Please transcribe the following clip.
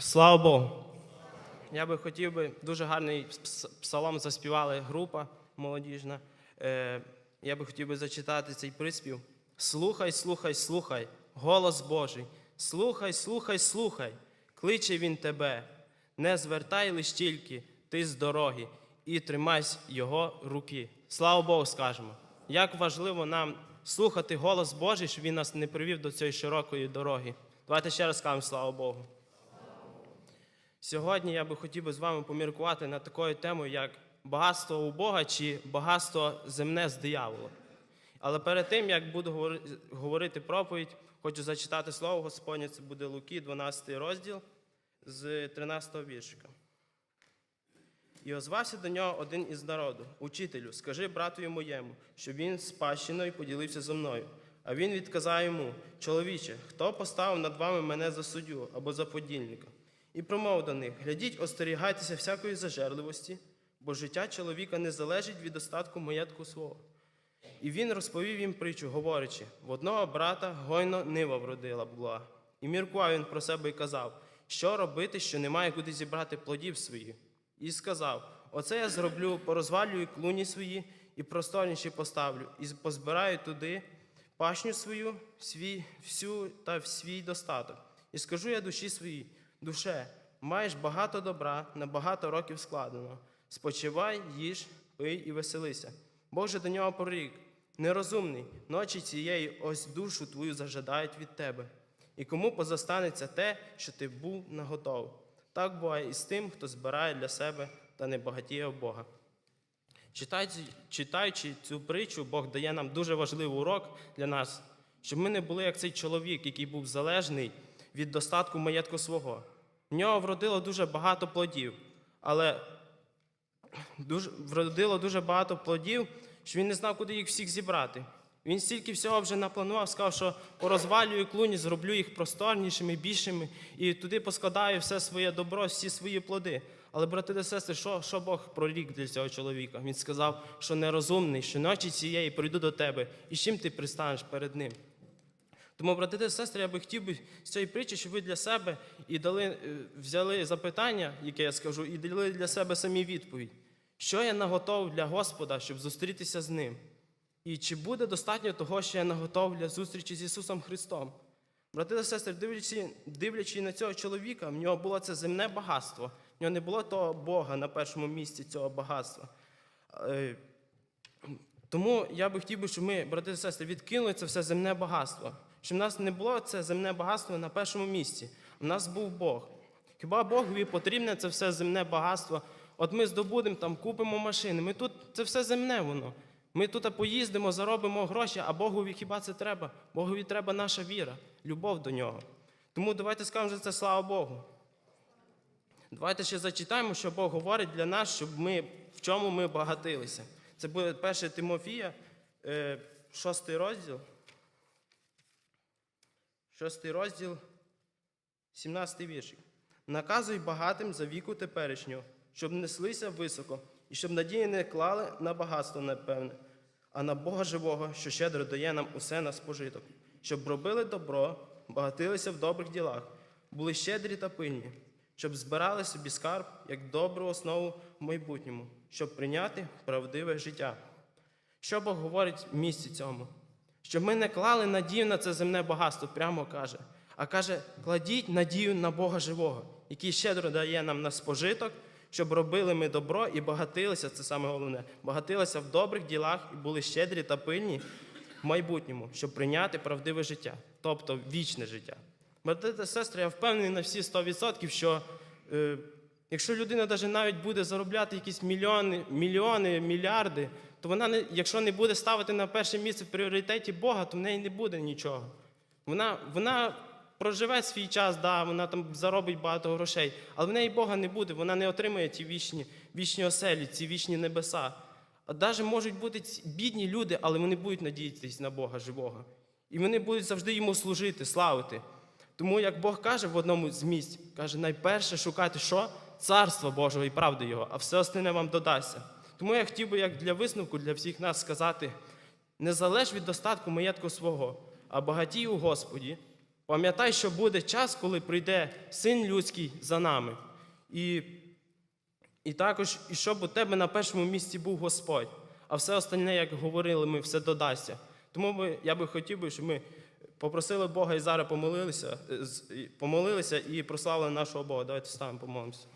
Слава Богу. Я би хотів би дуже гарний псалом заспівали група молодіжна. Е, Я би хотів би зачитати цей приспів. Слухай, слухай, слухай, голос Божий. Слухай, слухай, слухай, кличе він тебе. Не звертай лиш тільки ти з дороги і тримайся його руки. Слава Богу, скажемо. Як важливо нам слухати голос Божий, щоб він нас не привів до цієї широкої дороги. Давайте ще раз скажемо слава Богу. Сьогодні я би хотів би з вами поміркувати над такою темою, як багатство у Бога чи багатство земне з диявола. Але перед тим, як буду говорити проповідь, хочу зачитати слово Господнє, це буде Луки, 12 розділ з 13 віршика. І озвався до нього один із народу, учителю, скажи братові моєму, щоб він спадщиною поділився зо мною. А він відказав йому: Чоловіче, хто поставив над вами мене за суддю або за подільника? І промовив до них: глядіть, остерігайтеся всякої зажерливості, бо життя чоловіка не залежить від остатку маєтку свого. І він розповів їм притчу, говорячи: в одного брата гойно нива вродила була. І міркував він про себе і казав, що робити, що немає куди зібрати плодів своїх. І сказав: Оце я зроблю, порозвалюю клуні свої і просторніші поставлю, і позбираю туди пашню свою, свій, всю та свій достаток. І скажу я душі своїй, душе, маєш багато добра, на багато років складено. Спочивай, їж, пий і веселися. Бог же до нього порік, нерозумний, ночі цієї ось душу твою зажадають від тебе. І кому позостанеться те, що ти був наготов. Так буває і з тим, хто збирає для себе та не багатіє Бога. Читаючи цю притчу, Бог дає нам дуже важливий урок для нас, щоб ми не були як цей чоловік, який був залежний від достатку маєтку свого. В нього вродило дуже багато плодів, але дуже, вродило дуже багато плодів, що він не знав, куди їх всіх зібрати. Він стільки всього вже напланував, сказав, що порозвалюю клуні, зроблю їх просторнішими, більшими, і туди поскладаю все своє добро, всі свої плоди. Але, брати та сестри, що, що Бог прорік для цього чоловіка? Він сказав, що нерозумний, що ночі цієї прийду до тебе, і чим ти пристанеш перед ним. Тому, брати та сестри, я би хотів би з цієї притчі, щоб ви для себе і дали, е, взяли запитання, яке я скажу, і дали для себе самі відповідь. Що я наготов для Господа, щоб зустрітися з ним? І чи буде достатньо того, що я наготов для зустрічі з Ісусом Христом? Брати та сестри, дивлячись, дивлячись на цього чоловіка, в нього було це земне багатство. В нього не було того Бога на першому місці цього багатства. Е, Тому я би хотів би, щоб ми, брати та сестри, відкинули це все земне багатство. Щоб в нас не було це земне багатство на першому місці. У нас був Бог. Хіба Богові потрібне це все земне багатство? От ми здобудемо там, купимо машини. Ми тут це все земне воно. Ми тут поїздимо, заробимо гроші, а Богові хіба це треба? Богові треба наша віра, любов до нього. Тому давайте скажемо це слава Богу. Давайте ще зачитаємо, що Бог говорить для нас, щоб ми в чому ми багатилися. Це буде 1 Тимофія, 6 розділ. 6 розділ, 17 віршик. Наказуй багатим за віку теперішнього, щоб неслися високо, і щоб надії не клали на багатство непевне, а на Бога живого, що щедро дає нам усе на спожиток, щоб робили добро, багатилися в добрих ділах, були щедрі та пильні, щоб збирали собі скарб як добру основу в майбутньому, щоб прийняти правдиве життя. Що Бог говорить в місці цьому? Щоб ми не клали надію на це земне багатство, прямо каже, а каже, кладіть надію на Бога живого, який щедро дає нам на спожиток, щоб робили ми добро і багатилися, це саме головне, багатилися в добрих ділах і були щедрі та пильні в майбутньому, щоб прийняти правдиве життя, тобто вічне життя. Брати та сестри, я впевнений на всі 100%, що е, якщо людина навіть навіть буде заробляти якісь мільйони, мільйони, мільярди, то вона, не, якщо не буде ставити на перше місце в пріоритеті Бога, то в неї не буде нічого. Вона, вона проживе свій час, да, вона там заробить багато грошей, але в неї Бога не буде, вона не отримує ті вічні, вічні оселі, ці вічні небеса. А навіть можуть бути бідні люди, але вони будуть надіятися на Бога живого. І вони будуть завжди йому служити, славити. Тому, як Бог каже в одному з місць, каже, найперше шукати що? Царство Божого і правди Його, а все остальне вам додасться. Тому я хотів би, як для висновку, для всіх нас сказати: не залеж від достатку маєтку свого, а багатій у Господі, Пам'ятай, що буде час, коли прийде син людський за нами. І, і також, і щоб у тебе на першому місці був Господь, а все остальне, як говорили, ми все додасться. Тому би, я би хотів би, щоб ми попросили Бога і зараз помолилися, помолилися і прославили нашого Бога. Давайте ставимо, помолимося.